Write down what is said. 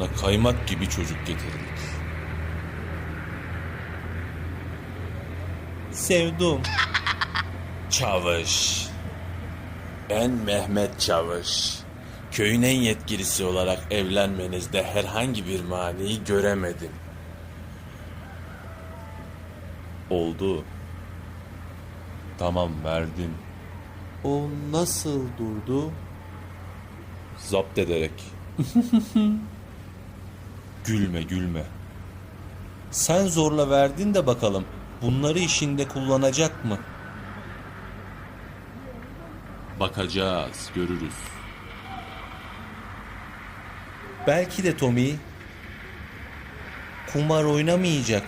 sana kaymak gibi çocuk getirdik. Sevdum. Çavuş. Ben Mehmet Çavuş. Köyün en yetkilisi olarak evlenmenizde herhangi bir mani göremedim. Oldu. Tamam verdim. O nasıl durdu? Zapt ederek. gülme gülme. Sen zorla verdin de bakalım. Bunları işinde kullanacak mı? Bakacağız, görürüz. Belki de Tommy kumar oynamayacak.